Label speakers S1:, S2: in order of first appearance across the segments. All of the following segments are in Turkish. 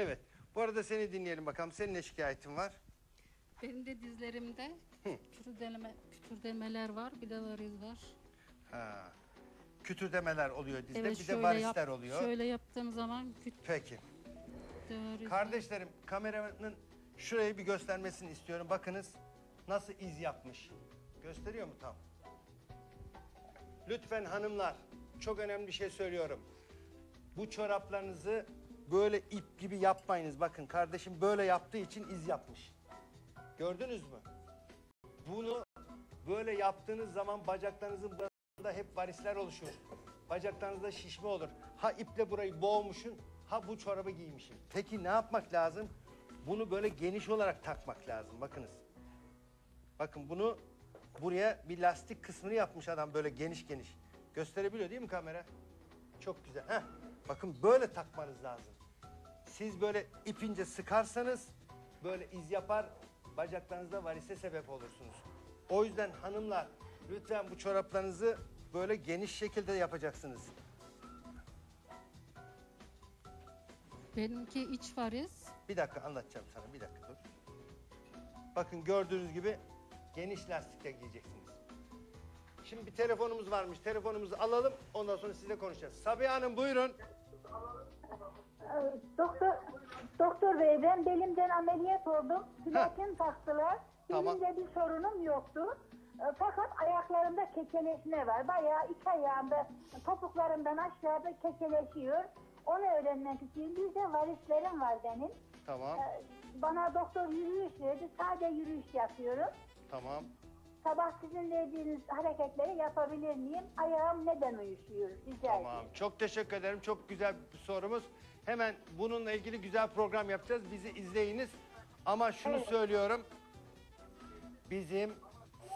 S1: Evet. Bu arada seni dinleyelim bakalım. Senin ne şikayetin var?
S2: Benim de dizlerimde kütürdeleme, kütürdemeler var, bir de variz var.
S1: Ha. Kütürdemeler oluyor dizde.
S2: evet,
S1: bir de
S2: şöyle
S1: varisler
S2: yap-
S1: oluyor.
S2: Şöyle yaptığım zaman küt
S1: Peki.
S2: variz var.
S1: Kardeşlerim kameramanın şurayı bir göstermesini istiyorum. Bakınız nasıl iz yapmış. Gösteriyor mu tam? Lütfen hanımlar çok önemli bir şey söylüyorum. Bu çoraplarınızı böyle ip gibi yapmayınız. Bakın kardeşim böyle yaptığı için iz yapmış. Gördünüz mü? Bunu böyle yaptığınız zaman bacaklarınızın burada hep varisler oluşur. Bacaklarınızda şişme olur. Ha iple burayı boğmuşsun, ha bu çorabı giymişsin. Peki ne yapmak lazım? Bunu böyle geniş olarak takmak lazım. Bakınız. Bakın bunu buraya bir lastik kısmını yapmış adam böyle geniş geniş. Gösterebiliyor değil mi kamera? Çok güzel. Heh. Bakın böyle takmanız lazım. Siz böyle ipince sıkarsanız böyle iz yapar, bacaklarınızda varise sebep olursunuz. O yüzden hanımlar lütfen bu çoraplarınızı böyle geniş şekilde yapacaksınız.
S2: Benimki iç variz.
S1: Bir dakika anlatacağım sana bir dakika dur. Bakın gördüğünüz gibi geniş lastikle giyeceksiniz. Şimdi bir telefonumuz varmış. Telefonumuzu alalım. Ondan sonra sizinle konuşacağız. Sabiha Hanım buyurun.
S3: Doktor Doktor bey ben belimden ameliyat oldum. Platin taktılar.
S1: Tamam.
S3: Belimde bir sorunum yoktu. Ee, Fakat ayaklarımda kekeleşme var. Bayağı iki ayağımda topuklarımdan aşağıda kekeleşiyor. Onu öğrenmek istiyorum. Bir de varislerim var benim.
S1: Tamam.
S3: Ee, Bana doktor yürüyüş verdi. Sadece yürüyüş yapıyorum.
S1: Tamam.
S3: Sabah sizin dediğiniz hareketleri yapabilir miyim? Ayağım neden uyuşuyor? Rica
S1: Tamam.
S3: ederim.
S1: Çok teşekkür ederim. Çok güzel bir sorumuz. Hemen bununla ilgili güzel program yapacağız. Bizi izleyiniz. Ama şunu söylüyorum. Bizim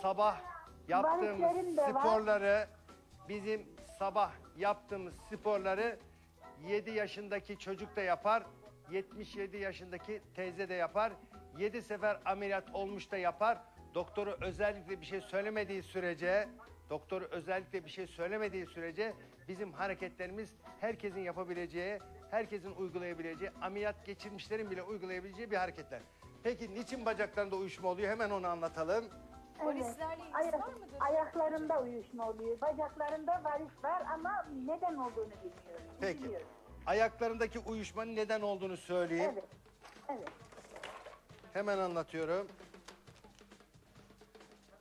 S1: sabah yaptığımız
S3: var.
S1: sporları bizim sabah yaptığımız sporları 7 yaşındaki çocuk da yapar. 77 yaşındaki teyze de yapar. 7 sefer ameliyat olmuş da yapar. Doktoru özellikle bir şey söylemediği sürece, doktoru özellikle bir şey söylemediği sürece bizim hareketlerimiz herkesin yapabileceği, herkesin uygulayabileceği, ameliyat geçirmişlerin bile uygulayabileceği bir hareketler. Peki niçin bacaklarında uyuşma oluyor? Hemen onu anlatalım.
S4: Varislerle ilgisi
S3: Ayak-
S4: var mıdır?
S3: Ayaklarımda uyuşma oluyor. Bacaklarımda varis var ama neden olduğunu bilmiyorum.
S1: Peki.
S3: Bilmiyorum.
S1: Ayaklarındaki uyuşmanın neden olduğunu söyleyeyim.
S3: Evet. Evet.
S1: Hemen anlatıyorum.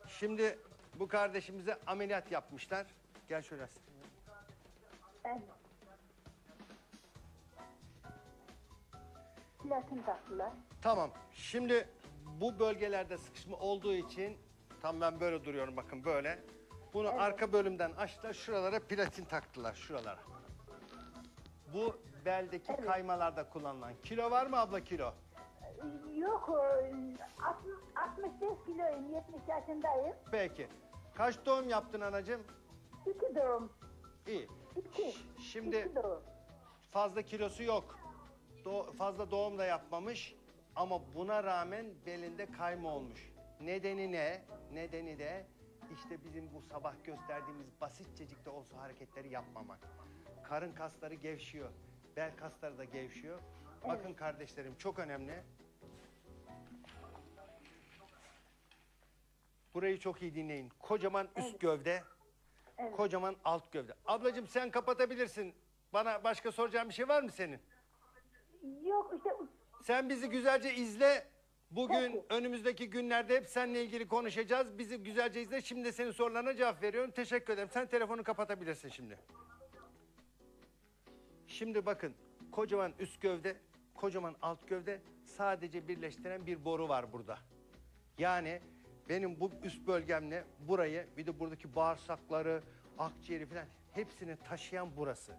S1: Şimdi bu kardeşimize ameliyat yapmışlar. Gel şöyle.
S3: evet. Platin taktılar.
S1: Tamam. Şimdi bu bölgelerde sıkışma olduğu için tam ben böyle duruyorum bakın böyle. Bunu arka bölümden açtılar. Şuralara platin taktılar şuralara. Bu beldeki kaymalarda kullanılan. Kilo var mı abla kilo?
S3: Yok, e, 60 65 kiloyum, 70 yaşındayım.
S1: Peki. Kaç doğum yaptın anacığım?
S3: İki doğum.
S1: İyi.
S3: İki.
S1: Şimdi
S3: İki doğum.
S1: fazla kilosu yok. Do- fazla doğum da yapmamış. Ama buna rağmen belinde kayma olmuş. Nedeni ne? Nedeni de işte bizim bu sabah gösterdiğimiz basitçecik de olsa hareketleri yapmamak. Karın kasları gevşiyor. Bel kasları da gevşiyor. Bakın kardeşlerim çok önemli. Burayı çok iyi dinleyin. Kocaman üst gövde,
S3: Evet.
S1: kocaman alt gövde. Ablacığım sen kapatabilirsin. Bana başka soracağın bir şey var mı senin?
S3: Yok işte
S1: Sen bizi güzelce izle. Bugün
S3: Peki.
S1: önümüzdeki günlerde hep seninle ilgili konuşacağız. Bizi güzelce izle. Şimdi de senin sorularına cevap veriyorum. Teşekkür ederim. Sen telefonu kapatabilirsin şimdi. Şimdi bakın kocaman üst gövde, kocaman alt gövde sadece birleştiren bir boru var burada. Yani benim bu üst bölgemle burayı bir de buradaki bağırsakları, akciğeri falan hepsini taşıyan burası.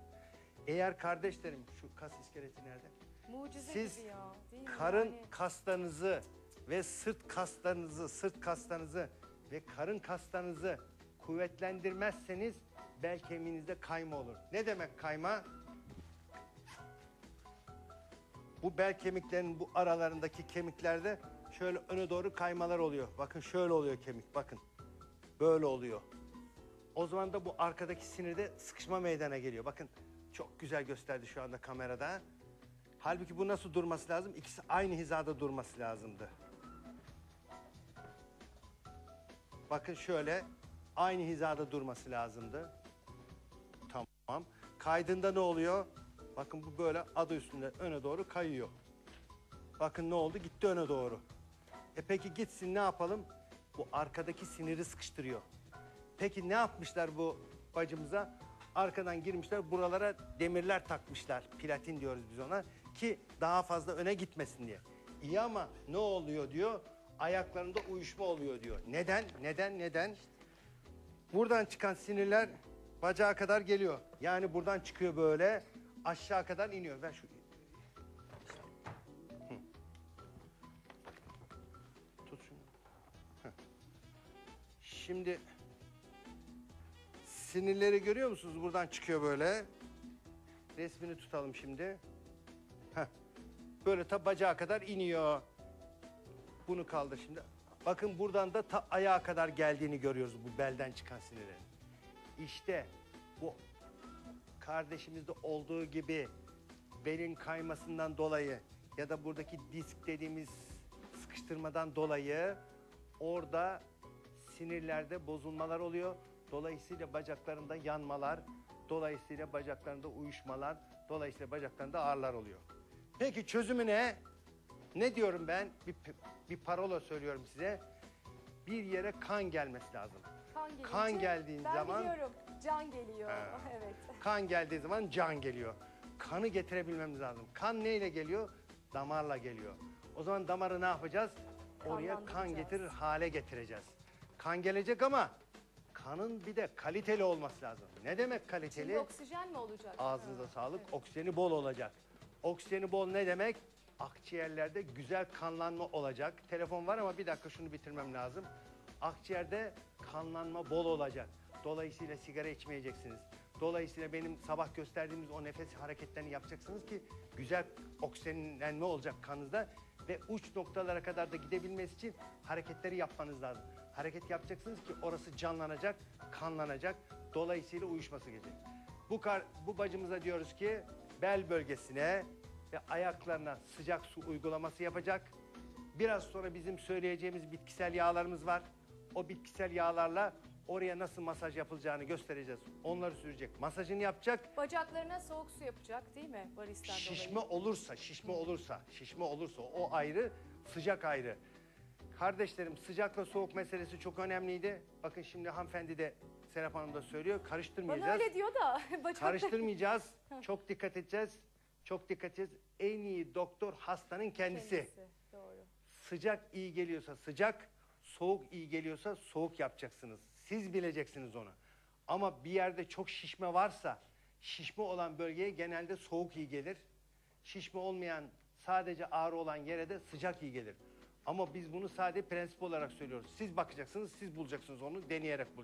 S1: Eğer kardeşlerim şu kas iskeleti nerede?
S4: Mucize
S1: Siz
S4: gibi ya. Değil mi?
S1: karın
S4: Yani
S1: kaslarınızı ve sırt kaslarınızı, sırt kaslarınızı ve karın kaslarınızı kuvvetlendirmezseniz bel kemiğinizde kayma olur. Ne demek kayma? Bu bel kemiklerinin bu aralarındaki kemiklerde şöyle öne doğru kaymalar oluyor. Bakın şöyle oluyor kemik bakın. Böyle oluyor. O zaman da bu arkadaki sinirde sıkışma meydana geliyor. Bakın çok güzel gösterdi şu anda kamerada. Halbuki bu nasıl durması lazım? İkisi aynı hizada durması lazımdı. Bakın şöyle aynı hizada durması lazımdı. Tamam. Kaydında ne oluyor? Bakın bu böyle adı üstünde öne doğru kayıyor. Bakın ne oldu? Gitti öne doğru. E peki gitsin ne yapalım? Bu arkadaki siniri sıkıştırıyor. Peki ne yapmışlar bu bacımıza? Arkadan girmişler buralara demirler takmışlar. Platin diyoruz biz ona ki daha fazla öne gitmesin diye. İyi ama ne oluyor diyor? Ayaklarında uyuşma oluyor diyor. Neden? Neden? Neden? Buradan çıkan sinirler bacağa kadar geliyor. Yani buradan çıkıyor böyle aşağı kadar iniyor. Ben şu. Tut şunu. Şimdi sinirleri görüyor musunuz? Buradan çıkıyor böyle. Resmini tutalım şimdi. Heh. Böyle ta bacağa kadar iniyor. Bunu kaldır şimdi. Bakın buradan da ta ayağa kadar geldiğini görüyoruz bu belden çıkan sinirlerin. İşte bu kardeşimizde olduğu gibi belin kaymasından dolayı ya da buradaki disk dediğimiz sıkıştırmadan dolayı orada sinirlerde bozulmalar oluyor. Dolayısıyla bacaklarında yanmalar, dolayısıyla bacaklarında uyuşmalar, dolayısıyla bacaklarında ağrılar oluyor. Peki çözümü ne? Ne diyorum ben? Bir, bir parola söylüyorum size. Bir yere kan gelmesi lazım.
S4: Kan, gelince,
S1: Kan geldiğin
S4: ben
S1: zaman-
S4: biliyorum. Can geliyor.
S1: Ha.
S4: evet.
S1: Kan geldiği zaman can geliyor. Kanı getirebilmemiz lazım. Kan neyle geliyor? Damarla geliyor. O zaman damarı ne yapacağız? Oraya kan getirir hale getireceğiz. Kan gelecek ama kanın bir de kaliteli olması lazım. Ne demek kaliteli?
S4: Şimdi oksijen mi olacak?
S1: Ağzınıza
S4: Ha,
S1: sağlık.
S4: evet.
S1: Oksijeni bol olacak. Oksijeni bol ne demek? Akciğerlerde güzel kanlanma olacak. Telefon var ama bir dakika şunu bitirmem lazım. Akciğerde kanlanma bol olacak. Dolayısıyla sigara içmeyeceksiniz. Dolayısıyla benim sabah gösterdiğimiz o nefes hareketlerini yapacaksınız ki güzel oksijenlenme olacak kanınızda ve uç noktalara kadar da gidebilmesi için hareketleri yapmanız lazım. Hareket yapacaksınız ki orası canlanacak, kanlanacak. Dolayısıyla uyuşması gelecek. Bu, kar, bu bacımıza diyoruz ki bel bölgesine ve ayaklarına sıcak su uygulaması yapacak. Biraz sonra bizim söyleyeceğimiz bitkisel yağlarımız var. O bitkisel yağlarla oraya nasıl masaj yapılacağını göstereceğiz. Onları sürecek. Masajını yapacak.
S4: Bacaklarına soğuk su yapacak değil mi? Varisten
S1: Şişme
S4: dolayı.
S1: olursa, şişme olursa, şişme olursa o ayrı, sıcak ayrı. Kardeşlerim sıcakla soğuk meselesi çok önemliydi. Bakın şimdi hanımefendi de Serap Hanım da söylüyor.
S4: Bana
S1: Karıştırmayacağız.
S4: öyle diyor da. bacakları-
S1: Karıştırmayacağız. Çok dikkat edeceğiz. Çok dikkat edeceğiz. En iyi doktor hastanın.
S4: Kendisi, Doğru.
S1: Sıcak iyi geliyorsa sıcak, soğuk iyi geliyorsa soğuk yapacaksınız. Siz bileceksiniz onu. Ama bir yerde çok şişme varsa, şişme olan bölgeye genelde soğuk iyi gelir. Şişme olmayan, sadece ağrı olan yere de sıcak iyi gelir. Ama biz bunu sadece prensip olarak söylüyoruz. Siz bakacaksınız, siz bulacaksınız onu, deneyerek bulacaksınız.